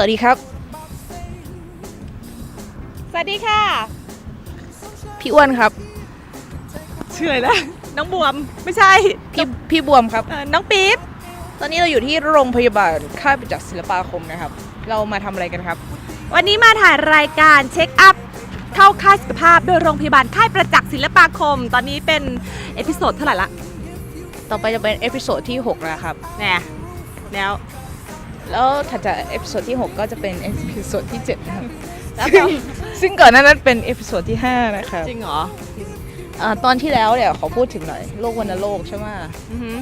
วัสดีครับ สวัสดีค่ะ พี่อ้วนครับชื่ออะไรนะน้องบวม ไม่ใช่พี่พี่บวมครับ เอ่อน้องปี๊บ ตอนนี้เราอยู่ที่โรงพยาบาลค่ายประจักษ์ศิลปาคมนะครับ เรามาทำอะไรกันครับ วันนี้มาถ่ายรายการเช็คอัพเข้าค่ายสุขภาพโดยโรงพยาบาลค่ายประจักษ์ศิลปาคม ตอนนี้เป็นเอพิโซดเท่าไหร่ละต่อไปจะเป็นเอพิโซดที่6แล้วครับ แน่แล้ว แล้วถัดจากเอพิโซดที่ 6 ก็จะเป็นเอพิโซดที่7นะครับซึ่งซึ่งก่อนหน้านั้นเป็นเอพิโซดที่ 5 นะครับจริงเหรออ่าตอนที่แล้วเนี่ยขอพูดถึงหน่อยโรควัณโรคใช่ไหมอือหือ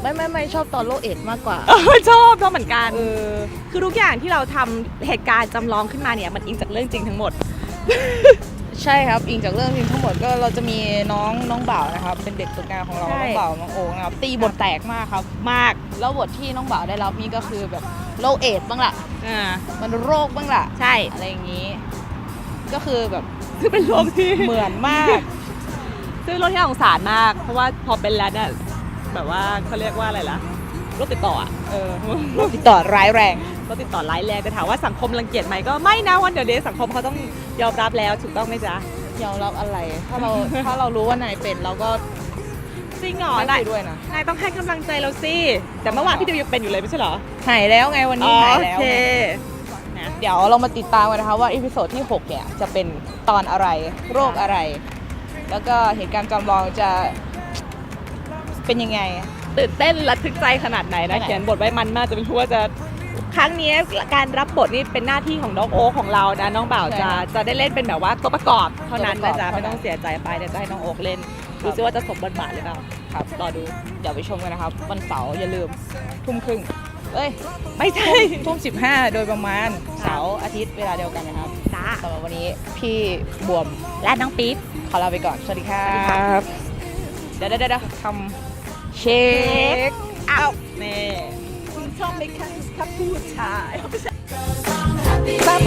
ไม่ไม่ไม่ชอบตอนโรคเอดส์มากกว่า เออชอบชอบเหมือนกัน เออ คือทุกอย่างที่เราทำเหตุการณ์จำลองขึ้นมาเนี่ย มันอิงจากเรื่องจริงทั้งหมด ใช่ครับ อิงจากเรื่องจริงทั้งหมดก็เราจะมีน้องน้องบ่าวนะครับ เป็นเด็กฝึกงานของเรา ใช่ น้องบ่าวน้องโองนะครับ ตีบทแตกมากครับ มาก แล้วบทที่น้องบ่าวได้รับนี่ก็คือแบบโรคเอดส์บ้างล่ะ อ่ามันโรคบ้างล่ะ ใช่ อะไรอย่างนี้ ก็คือแบบคือเป็นโรคที่เหมือนมาก ซึ่งโรคที่น่าสงสารมาก เพราะว่าพอเป็นแล้วเนี่ยแบบว่าเขาเรียกว่าอะไรล่ะโรคติดต่ออะเออ โรคติดต่อร้ายแรง โรคติดต่อร้ายแรงแต่ถามว่าสังคมรังเกียจไหมก็ไม่นะวันเดี๋ยวนี้สังคมเขาต้องยอมรับแล้วถูกต้องไหมจ๊ะยอมรับอะไร ถ้าเราถ้าเรารู้ว่านายเป็นเราก็จริงเหรอไม่นายคุยด้วยนะ นายต้องให้กำลังใจเราสิแต่เมื่อวานพี่ดิวยังเป็นอยู่เลยไม่ใช่เหรอหายแล้วไงวันนี้หายแล้วโอเคไงนะเดี๋ยวเรามาติดตามกันนะคะว่าอีพิโซดที่6เนี่ยจะเป็นตอนอะไรโรคอะไร แล้วก็เหตุการณ์จำลองจะเป็นยังไง ตื่นเต้นระทึกใจขนาดไหนขนานะดไหนเขียนบทไว้มันมากจะเป็นรู้ว่าจะ ครั้งนี้การรับบทนี่เป็นหน้าที่ของน้องโอ๊คของเรานะน้องบ่าวจะจะได้เล่นเป็นแบบว่าตัวประกอบเท่านั้นนะจ๊ะไม่ต้องเสียใจไปเดี๋ยวจะให้น้องโอ๊คเล่นดูซิว่าจะสมบทบาทหรือเปล่าครับรอดูเดี๋ยวไปชมกันนะครับ วันเสาร์อย่าลืมทุ่มครึ่งเอ้ยไม่ใช่ทุ่มสิบห้าโดยประมาณเสาร์อาทิตย์เวลาเดียวกันนะครับจ้าสำหรับวันนี้พี่บวมและน้องปี๊บขอลาไปก่อนสวัสดีครัสวัสดีครับบเดี๋ยวเดี๋ยวเดี๋ยวทำเช็คอ้าวแม่คุณชอบไหมคะถ้าผู้ชาย Clap